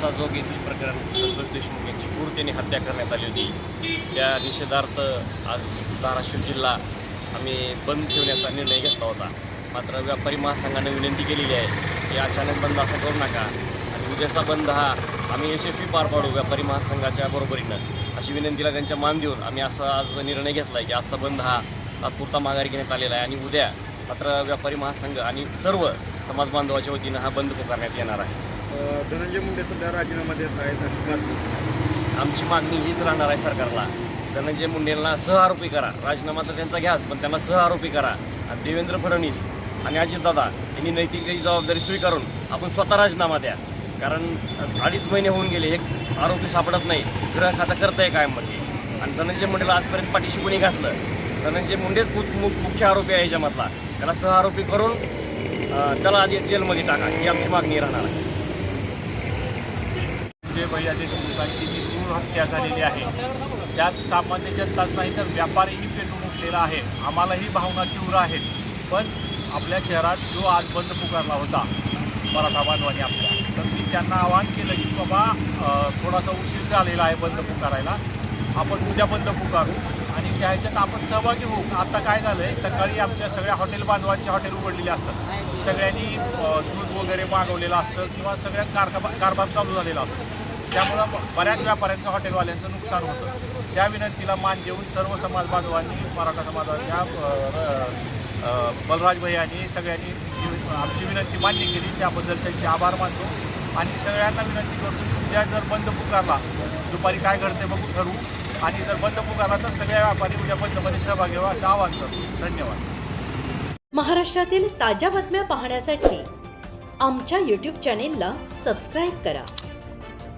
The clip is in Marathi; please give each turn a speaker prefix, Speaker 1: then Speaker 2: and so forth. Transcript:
Speaker 1: नाराजोग येथील प्रकरण संतोष देशमुख यांची पूर्तीने हत्या करण्यात आली होती त्या निषेधार्थ आज धाराशिव जिल्हा आम्ही बंद ठेवण्याचा निर्णय घेतला होता. मात्र व्यापारी महासंघाने विनंती केलेली आहे की अचानक बंद असा करू नका आणि उद्याचा बंद हा आम्ही यशस्वी पार पाडू व्यापारी महासंघाच्या बरोबरीनं. अशी विनंतीला त्यांच्या मान देऊन आम्ही असा आज निर्णय घेतला आहे की आजचा बंद हा तात्पुरता माघारी घेण्यात आलेला आहे आणि उद्या मात्र व्यापारी महासंघ आणि सर्व समाजबांधवाच्या वतीनं हा बंद पुकारण्यात येणार आहे.
Speaker 2: धनंजय मुंडे सध्या राजीनामा देत आहेत अशी
Speaker 1: आमची मागणी हीच राहणार आहे सरकारला. धनंजय मुंडेंना सहआरोपी करा. राजीनामा तर त्यांचा घ्याच पण त्यांना सहआरोपी करा. आणि देवेंद्र फडणवीस आणि अजितदादा यांनी नैतिक जबाबदारी स्वीकारून आपण स्वतः राजीनामा द्या. कारण अडीच महिने होऊन गेले एक आरोपी सापडत नाही. ग्रह खाता करताय काय म्हणजे आणि धनंजय मुंडेला आजपर्यंत पाठीशी कोणी घातलं? धनंजय मुंडेच मुख्य आरोपी आहे याच्यामधला. त्याला सहआरोपी करून त्याला आधी जेलमध्ये टाका. ही आमची मागणी राहणार आहे.
Speaker 3: जे भैया देशमुखांची जी क्रूर हत्या झालेली आहे त्यात सामान्य जनताच नाही तर व्यापारीही पेटून उठलेला आहे. आम्हालाही भावना तीव्र आहेत. पण आपल्या शहरात जो आज बंद पुकारला होता मराठा बांधवानी आपल्या तर मी त्यांना आवाहन केलं की बाबा थोडासा उशीर झालेला आहे बंद पुकारायला. आपण उद्या बंद पुकारू आणि त्या ह्याच्यात आपण सहभागी होऊ. आता काय झालं आहे सकाळी आमच्या सगळ्या हॉटेल बांधवांचे हॉटेल उघडलेले असतात. सगळ्यांनी दूध वगैरे मागवलेलं असतं किंवा सगळ्या कारखा कारभार चालू झालेला असतो. त्यामुळं बऱ्याच व्यापाऱ्यांचं हॉटेलवाल्यांचं नुकसान होतं. त्या विनंतीला मान देऊन सर्व समाज बांधवांनी मराठा समाजाच्या बलराज भैयानी सगळ्यांनी आमची विनंती मान्य केली. त्याबद्दल त्यांचे आभार मानतो. आणि सगळ्यांना विनंती करतो तुमच्या उद्या जर बंद पुकारला दुपारी काय घडते बघू ठरवू. आणि जर बंद पुकारला तर सगळ्या व्यापारी उद्या बंदमध्ये सहभागी व्हावा असं आवाहन करतो. धन्यवाद.
Speaker 4: महाराष्ट्रातील ताज्या बातम्या पाहण्यासाठी आमच्या यूट्यूब चॅनेलला सबस्क्राईब करा.